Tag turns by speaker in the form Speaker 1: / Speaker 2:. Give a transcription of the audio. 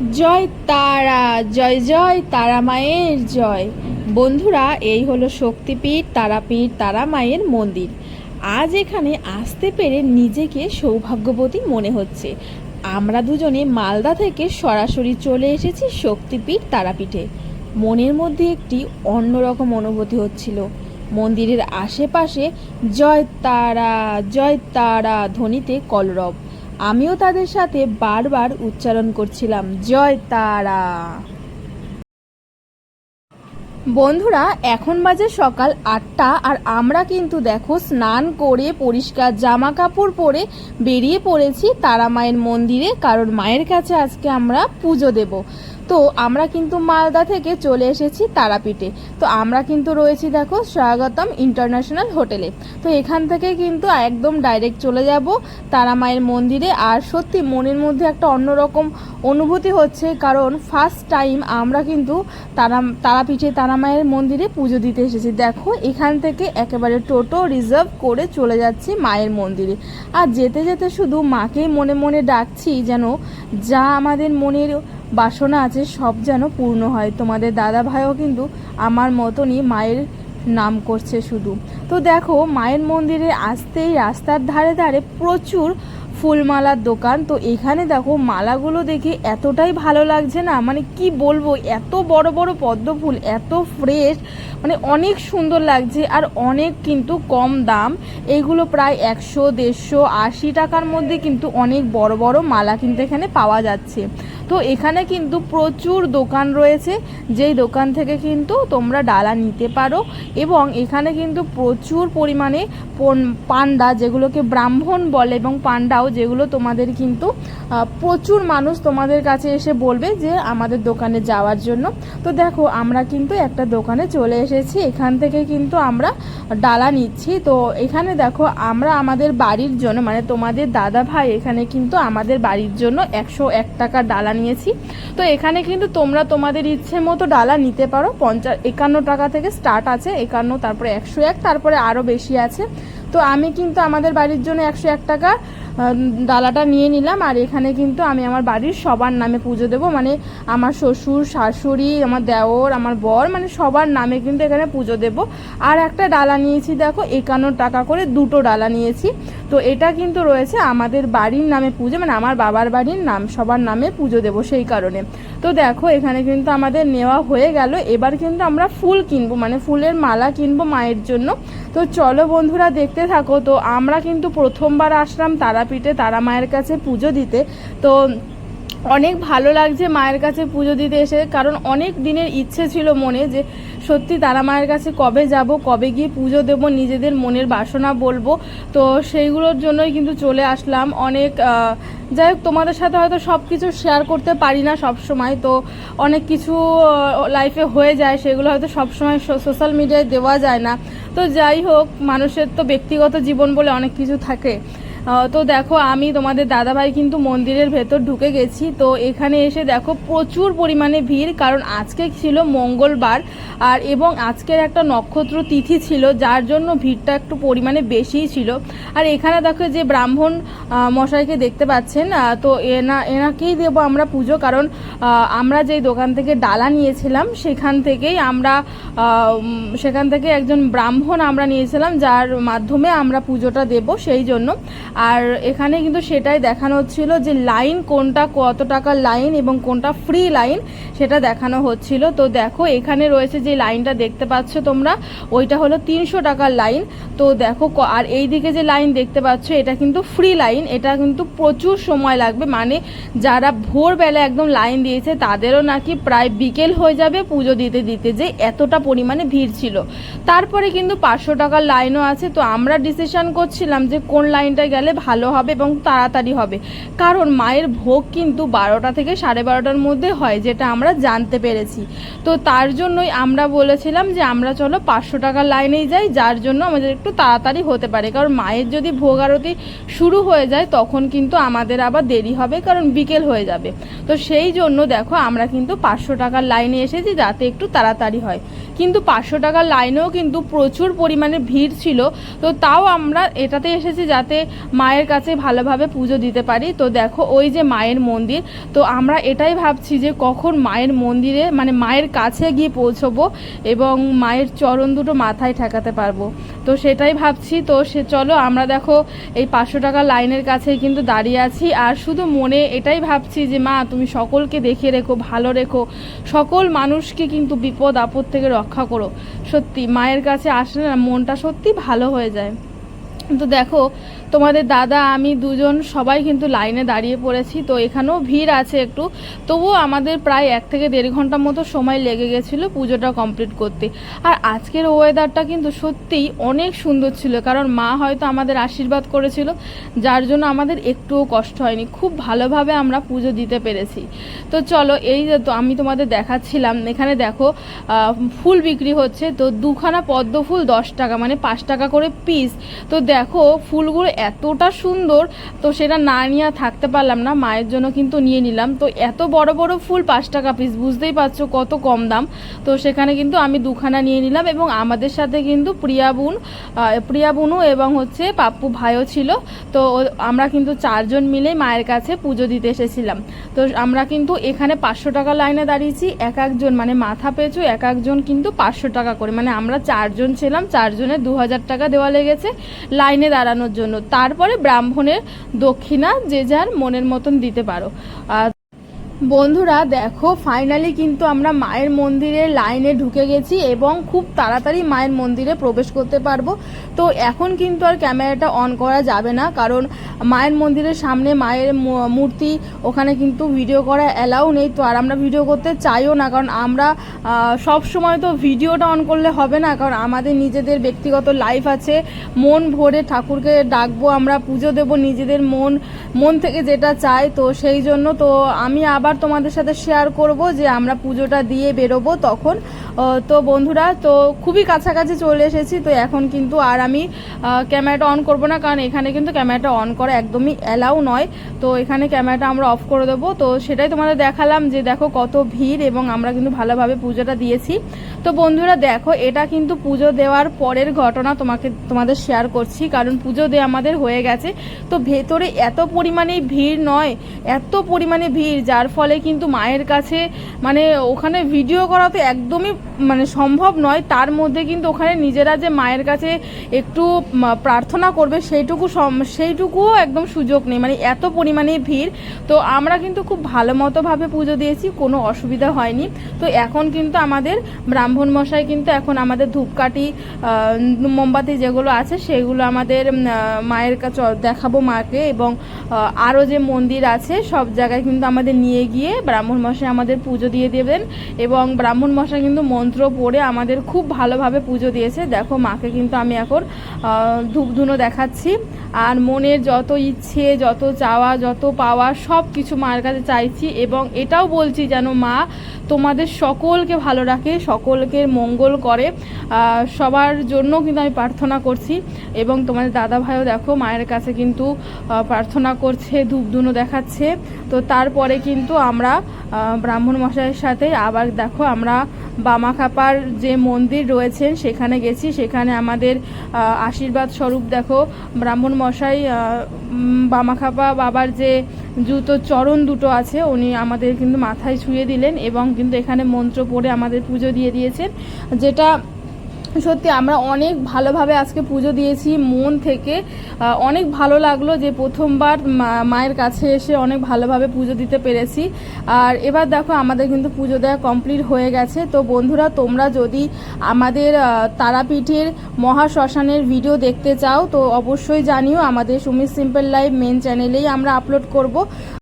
Speaker 1: জয় তারা, জয় জয় তারা মায়ের জয়। বন্ধুরা, এই হলো শক্তিপীঠ, তারাপীঠ, তারা মায়ের মন্দির। আজ এখানে আসতে পেরে নিজেকে সৌভাগ্যবতী মনে হচ্ছে। আমরা দুজনে মালদা থেকে সরাসরি চলে এসেছি শক্তিপীঠ, তারাপীঠে। মনের মধ্যে একটি অন্যরকম অনুভূতি হচ্ছিল। মন্দিরের আশেপাশে জয় তারা জয় তারা ধ্বনিতে কলরব। আমিও তাদের সাথে বারবার উচ্চারণ করছিলাম। জয় তারা। বন্ধুরা, এখন বাজে সকাল আটটা আর আমরা কিন্তু দেখো স্নান করে পরিষ্কার জামা কাপড় পরে বেরিয়ে পড়েছি তারা মায়ের মন্দিরে, কারণ মায়ের কাছে আজকে আমরা পুজো দেব। তো আমরা কিন্তু মালদা থেকে চলে এসেছি তারাপীঠে। তো আমরা কিন্তু রয়েছি দেখো স্বাগতম ইন্টারন্যাশনাল হোটেলে। তো এখান থেকে কিন্তু একদম ডাইরেক্ট চলে যাব তারা মায়ের মন্দিরে। আর সত্যি মনের মধ্যে একটা অন্যরকম অনুভূতি হচ্ছে, কারণ ফার্স্ট টাইম আমরা কিন্তু তারা, তারাপীঠে তারা মায়ের মন্দিরে পুজো দিতে এসেছি। দেখো এখান থেকে একেবারে টোটো রিজার্ভ করে চলে যাচ্ছি মায়ের মন্দিরে। আর যেতে যেতে শুধু মাকেই মনে মনে ডাকছি যেন যা আমাদের মনের বাসনা আছে, সব যেন পূর্ণ হয়। তোমাদের দাদা ভাইও কিন্তু আমার মতনই মায়ের নাম করছে শুধু। তো দেখো, মায়ের মন্দিরে আসতেই রাস্তার ধারে ধারে প্রচুর ফুলমালার দোকান। তো এখানে দেখো, মালাগুলো দেখে এতটাই ভালো লাগছে না? মানে কি বলব, এত বড় বড় পদ্ম ফুল, এত ফ্রেশ মানে অনেক সুন্দর লাগছে আর অনেক কিন্তু কম দাম। এইগুলো প্রায় একশো, দেড়শো, আশি টাকার মধ্যে কিন্তু অনেক বড় বড় মালা কিন্তু এখানে পাওয়া যাচ্ছে। তো এখানে কিন্তু প্রচুর দোকান রয়েছে, যেই দোকান থেকে কিন্তু তোমরা ডালা নিতে পারো এবং এখানে কিন্তু প্রচুর পরিমাণে পন- পান্ডা যেগুলোকে ব্রাহ্মণ বলে এবং পান্ডাও যেগুলো তোমাদের কিন্তু প্রচুর মানুষ তোমাদের কাছে এসে বলবে যে আমাদের দোকানে যাওয়ার জন্য। তো দেখো আমরা কিন্তু একটা দোকানে চলে এসেছি, এখান থেকে কিন্তু আমরা ডালা নিচ্ছি। তো এখানে দেখো আমরা আমাদের বাড়ির জন্য মানে তোমাদের দাদা ভাই এখানে কিন্তু আমাদের বাড়ির জন্য একশো এক টাকার ডালা নিয়েছি। তো এখানে কিন্তু তোমরা তোমাদের ইচ্ছে মতো ডালা নিতে পারো। পঞ্চাশ, একান্ন টাকা থেকে স্টার্ট আছে। একান্ন, তারপরে একশো এক, তারপরে আরও বেশি আছে। তো আমি কিন্তু আমাদের বাড়ির জন্য একশো এক টাকা ডালাটা নিয়ে নিলাম, আর এখানে কিন্তু আমি আমার বাড়ির সবার নামে পুজো দেবো। মানে আমার শ্বশুর, শাশুড়ি, আমার দেওর, আমার বর মানে সবার নামে কিন্তু এখানে পুজো দেব। আর একটা ডালা নিয়েছি, দেখো, একান্ন টাকা করে দুটো ডালা নিয়েছি। তো এটা কিন্তু রয়েছে আমাদের বাড়ির নামে পুজো মানে আমার বাবার বাড়ির নাম, সবার নামে পুজো দেব সেই কারণে। তো দেখো, এখানে কিন্তু আমাদের নেওয়া হয়ে গেল। এবার কিন্তু আমরা ফুল কিনবো মানে ফুলের মালা কিনবো মায়ের জন্য। তো চলো বন্ধুরা, দেখতে থাকো। তো আমরা কিন্তু প্রথমবার আসলাম তারাপীঠে তারা মায়ের কাছে পুজো দিতে। তো অনেক ভালো লাগছে মায়ের কাছে পুজো দিতে এসে, কারণ অনেক দিনের ইচ্ছে ছিল মনে যে সত্যি তারা মায়ের কাছে কবে যাব, কবে গিয়ে পুজো দেব, নিজেদের মনের বাসনা বলব। তো সেইগুলোর জন্যই কিন্তু চলে আসলাম। অনেক যাই হোক, তোমাদের সাথে হয়তো সব কিছু শেয়ার করতে পারি না সব সময় তো অনেক কিছু লাইফে হয়ে যায়, সেগুলো হয়তো সব সময় সোশ্যাল মিডিয়ায় দেওয়া যায় না। তো যাই হোক, মানুষের তো ব্যক্তিগত জীবন বলে অনেক কিছু থাকে। তো দেখো, আমি তোমাদের দাদাভাই কিন্তু মন্দিরের ভেতর ঢুকে গেছি। তো এখানে এসে দেখো, প্রচুর পরিমাণে ভিড়, কারণ আজকে ছিল মঙ্গলবার, আর এবং আজকের একটা নক্ষত্র তিথি ছিল, যার জন্য ভিড়টা একটু পরিমাণে বেশিই ছিল। আর এখানে দেখো যে ব্রাহ্মণ মশাইকে দেখতে পাচ্ছেন তো এনা, এনাকেই দেবো আমরা পুজো, কারণ আমরা যেই দোকান থেকে ডালা নিয়েছিলাম, সেখান থেকেই আমরা সেখান থেকে একজন ব্রাহ্মণ আমরা নিয়েছিলাম, যার মাধ্যমে আমরা পুজোটা দেব, সেই জন্য। আর এখানে কিন্তু সেটাই দেখানো হচ্ছিল যে লাইন কোনটা কত টাকার লাইন এবং কোনটা ফ্রি লাইন সেটা দেখানো হচ্ছিল। তো দেখো, এখানে রয়েছে যে লাইনটা দেখতে পাচ্ছ তোমরা, ওইটা হলো তিনশো টাকার লাইন। তো দেখো আর এই দিকে যে লাইন দেখতে পাচ্ছ, এটা কিন্তু ফ্রি লাইন, এটা কিন্তু প্রচুর সময় লাগবে। মানে যারা ভোরবেলা একদম লাইন দিয়েছে, তাদেরও নাকি প্রায় বিকেল হয়ে যাবে পুজো দিতে দিতে, যে এতটা পরিমাণে ভিড় ছিল। তারপরে কিন্তু পাঁচশো টাকার লাইনও আছে। তো আমরা ডিসিশন করছিলাম যে কোন লাইনটা গেলে ভালো হবে এবং তাড়াতাড়ি হবে। কারণ মায়ের ভোগ কিন্তু বারোটা থেকে সাড়ে বারোটার মধ্যে হয়, যেটা আমরা জানতে পেরেছি। তো তার জন্যই আমরা বলেছিলাম যে, আমরা চলো পাঁচশো টাকার লাইনেই যাই, যার জন্য আমাদের একটু তাড়াতাড়ি হতে পারে। কারণ মায়ের যদি ভোগ আরতি শুরু হয়ে যায়, তখন কিন্তু আমাদের আবার দেরি হবে, কারণ বিকেল হয়ে যাবে। তো সেই জন্য দেখো, আমরা কিন্তু পাঁচশো টাকার লাইনে এসেছি, যাতে একটু তাড়াতাড়ি হয়। কিন্তু পাঁচশো টাকার লাইনেও কিন্তু প্রচুর পরিমাণে ভিড় ছিল। তো তাও আমরা এটাতে এসেছি যাতে মায়ের কাছে ভালোভাবে পুজো দিতে পারি। তো দেখো, ওই যে মায়ের মন্দির। তো আমরা এটাই ভাবছি যে কখন মায়ের মন্দিরে মানে মায়ের কাছে গিয়ে পৌঁছবো এবং মায়ের চরণ দুটো মাথায় ঠেকাতে পারব। তো সেটাই ভাবছি। তো সে চলো, আমরা দেখো, এই পাঁচশো টাকা লাইনের কাছে কিন্তু দাঁড়িয়ে আছি। আর শুধু মনে এটাই ভাবছি যে, মা, তুমি সকলকে দেখে রেখো, ভালো রেখো। সকল মানুষকে কিন্তু বিপদ, আপদ থেকে রক্ষা করো। সত্যি মায়ের কাছে আসলে না মনটা সত্যি ভালো হয়ে যায়। তো দেখো তোমাদের দাদা, আমি দুজন সবাই কিন্তু লাইনে দাঁড়িয়ে পড়েছি, তো এখানেও ভিড় আছে একটু। তবুও আমাদের প্রায় এক থেকে দেড় ঘণ্টা মতো সময় লেগে গেছিল পুজোটা কমপ্লিট করতে। আর আজকের ওয়েদারটা কিন্তু সত্যিই অনেক সুন্দর ছিল, কারণ মা হয়তো আমাদের আশীর্বাদ করেছিল, যার জন্য আমাদের একটুও কষ্ট হয়নি। খুব ভালোভাবে আমরা পুজো দিতে পেরেছি। তো চলো, এই তো আমি তোমাদের দেখাচ্ছিলাম, এখানে দেখো ফুল বিক্রি হচ্ছে, তো দুখানা পদ্ম ফুল দশ টাকা মানে পাঁচ টাকা করে পিস তো দেখো, ফুলগুলো এতটা সুন্দর, তো সেটা না নিয়ে থাকতে পারলাম না। মায়ের জন্য কিন্তু নিয়ে নিলাম। তো এত বড় বড় ফুল, পাঁচ টাকা পিস বুঝতেই পারছ কত কম দাম। তো সেখানে কিন্তু আমি দুখানা নিয়ে নিলাম এবং আমাদের সাথে কিন্তু প্রিয়া বোন প্রিয়া বোনও এবং হচ্ছে পাপ্পু ভাইও ছিল। তো আমরা কিন্তু চারজন মিলে মায়ের কাছে পুজো দিতে এসেছিলাম। তো আমরা কিন্তু এখানে পাঁচশো টাকা লাইনে দাঁড়িয়েছি। এক একজন মানে মাথা পেঁচু, এক একজন কিন্তু পাঁচশো টাকা করে। মানে আমরা চারজন ছিলাম, চারজনের দু হাজার টাকা দেওয়া লেগেছে লাইনে দাঁড়ানোর জন্য। তারপরে ব্রাহ্মণের দক্ষিণা যে যার মনের মতন দিতে পারো। বন্ধুরা, দেখো ফাইনালি কিন্তু আমরা মায়ের মন্দিরে লাইনে ঢুকে গেছি এবং খুব তাড়াতাড়ি মায়ের মন্দিরে প্রবেশ করতে পারব। তো এখন কিন্তু আর ক্যামেরাটা অন করা যাবে না, কারণ মায়ের মন্দিরের সামনে মায়ের মূর্তি, ওখানে কিন্তু ভিডিও করা অ্যালাউ নেই। তো আর আমরা ভিডিও করতে চাইও না, কারণ আমরা সব সময় তো ভিডিওটা অন করলে হবে না, কারণ আমাদের নিজেদের ব্যক্তিগত লাইফ আছে। মন ভরে ঠাকুরকে ডাকবো, আমরা পুজো দেব নিজেদের মন মন থেকে যেটা চাই, তো সেই জন্য তো আমি আবার তোমাদের সাথে শেয়ার করব যে আমরা পুজোটা দিয়ে বেরোবো তখন। তো বন্ধুরা, তো খুবই কাছাকাছি চলে এসেছি, তো এখন কিন্তু আর আমি ক্যামেরাটা অন করব না, কারণ এখানে কিন্তু ক্যামেরাটা অন করা একদমই অ্যালাউ নয়। তো এখানে ক্যামেরাটা আমরা অফ করে দেবো। তো সেটাই তোমাদের দেখালাম যে দেখো কত ভিড় এবং আমরা কিন্তু ভালোভাবে পুজোটা দিয়েছি। তো বন্ধুরা, দেখো, এটা কিন্তু পুজো দেওয়ার পরের ঘটনা তোমাকে, তোমাদের শেয়ার করছি, কারণ পুজো দেওয়া আমাদের হয়ে গেছে। তো ভেতরে এত পরিমাণে ভিড় নয়, এত পরিমাণে ভিড়, যার ফলে কিন্তু মায়ের কাছে মানে ওখানে ভিডিও করা তো একদমই মানে সম্ভব নয়। তার মধ্যে কিন্তু ওখানে নিজেরা যে মায়ের কাছে একটু প্রার্থনা করবে সেইটুকু সেইটুকুও একদম সুযোগ নেই। মানে এত পরিমাণে ভিড়। তো আমরা কিন্তু খুব ভালো মতোভাবে পুজো দিয়েছি, কোনো অসুবিধা হয়নি। তো এখন কিন্তু আমাদের ব্রাহ্মণ মশাই কিন্তু এখন আমাদের ধূপকাঠি মোমবাতি যেগুলো আছে, সেগুলো আমাদের মায়ের কাছে দেখাবো মাকে এবং আরও যে মন্দির আছে, সব জায়গায় কিন্তু আমাদের নিয়ে গিয়ে ব্রাহ্মণ মশাই আমাদের পুজো দিয়ে দেবেন এবং ব্রাহ্মণ মশাই কিন্তু মন্ত্র পড়ে আমাদের খুব ভালোভাবে পুজো দিয়েছে। দেখো মাকে কিন্তু আমি এখন ধূপধুনো দেখাচ্ছি। আর মনের যত ইচ্ছে, যত চাওয়া, যত পাওয়া সব কিছু মায়ের কাছে চাইছি এবং এটাও বলছি যেন মা তোমাদের সকলকে ভালো রাখে, সকলকে মঙ্গল করে। সবার জন্য কিন্তু আমি প্রার্থনা করছি এবং তোমাদের দাদা ভাইও দেখো মায়ের কাছে কিন্তু প্রার্থনা করছে, ধূপধুনো দেখাচ্ছে। তো তারপরে কিন্তু আমরা ব্রাহ্মণ মশাইয়ের সাথে। আবার দেখো, আমরা বামাখাপার যে মন্দির রয়েছেন, সেখানে গেছি। সেখানে আমাদের আশীর্বাদ স্বরূপ দেখো, ব্রাহ্মণ মশাই বামাখাপা বাবার যে জুতো চরণ দুটো আছে, উনি আমাদের কিন্তু মাথায় ছুঁয়ে দিলেন এবং কিন্তু এখানে মন্ত্র পড়ে আমাদের পুজো দিয়ে দিয়েছেন, যেটা সত্যি আমরা অনেক ভালোভাবে আজকে পুজো দিয়েছি, মন থেকে। অনেক ভালো লাগল যে প্রথমবার মায়ের কাছে এসে অনেক ভালোভাবে পুজো দিতে পেরেছি। আর এবার দেখো আমাদের কিন্তু পুজো দেওয়া কমপ্লিট হয়ে গেছে। তো বন্ধুরা, তোমরা যদি আমাদের তারাপীঠের মহাশ্মশানের ভিডিও দেখতে চাও, তো অবশ্যই জানিও। আমাদের সুমিত সিম্পল লাইভ মেন চ্যানেলেই আমরা আপলোড করব।